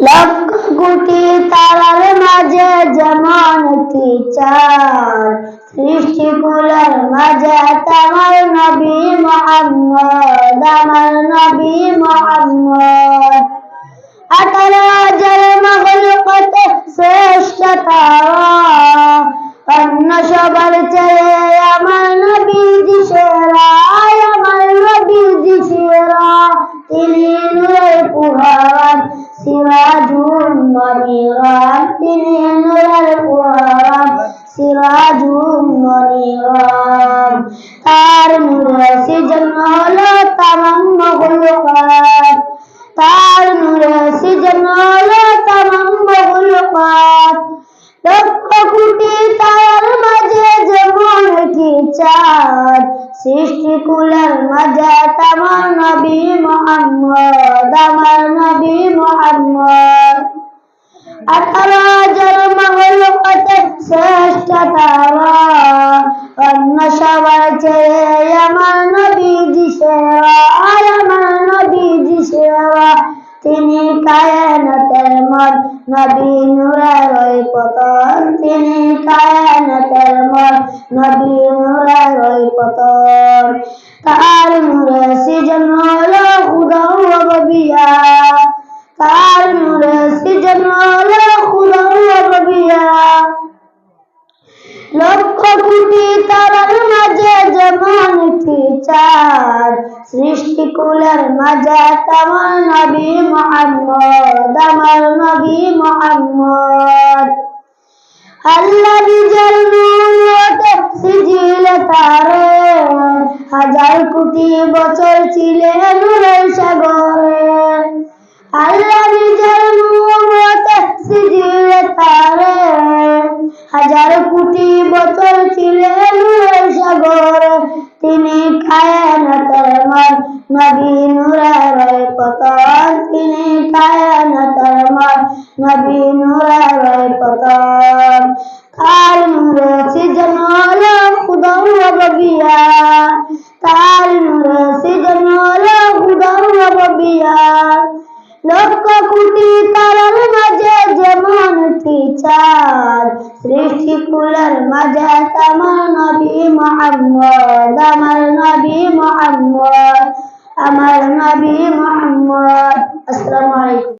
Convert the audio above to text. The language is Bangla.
লক্ষ কোটি তারার মাঝে যেমন একটি চাঁদ সৃষ্টিকুলের মাঝে তোমার নবী মোহাম্মদ আমার নবী মোহাম্মদ তার নূরে সিজন হলো তামাম মহলকাত লক্ষ কোটি তার মাঝে যেমন একটি চাঁদ। সৃষ্টিকুলের মাঝে তোমার নবী মোহাম্মদ, আমার নবী মোহাম্মদ। আঠারো মহলকতে শ্রেষ্ঠ তারা অন্য সবার চেয়ে আমার নবী সেরা আমার নবী সেরা তিনি কায়নতের মন নবী নূরের ওই পতন তিনি কায়নতের মন নবী চাঁদ সৃষ্টিকুলের মাঝে নবী মোহাম্মদ, আমার নবী মোহাম্মদ। আল্লাহ নূরতে সিজিলে তারে হাজার কোটি বছর ছিলে নূরের সাগরে। আল্লাহ নূরতে সিজিলে তারে হাজার কোটি বছর ছিলেন সাগর। তিনি নবী নূরের ওই পতন, তিনি কায়নাতের মান নবী নূরের ওই পতন, তার নূরে সিজন হলো খুদা রবিয়া তার নূরে সিজন হলো খুদা রবিয়া লক্ষ কোটি তারার মাঝে যেমন চাঁদ সৃষ্টিকুলের মাঝে তোমার নবী মোহাম্মদ, আমার নবী মোহাম্মদ। আমার নবী মোহাম্মদ আসসালামু আলাইকুম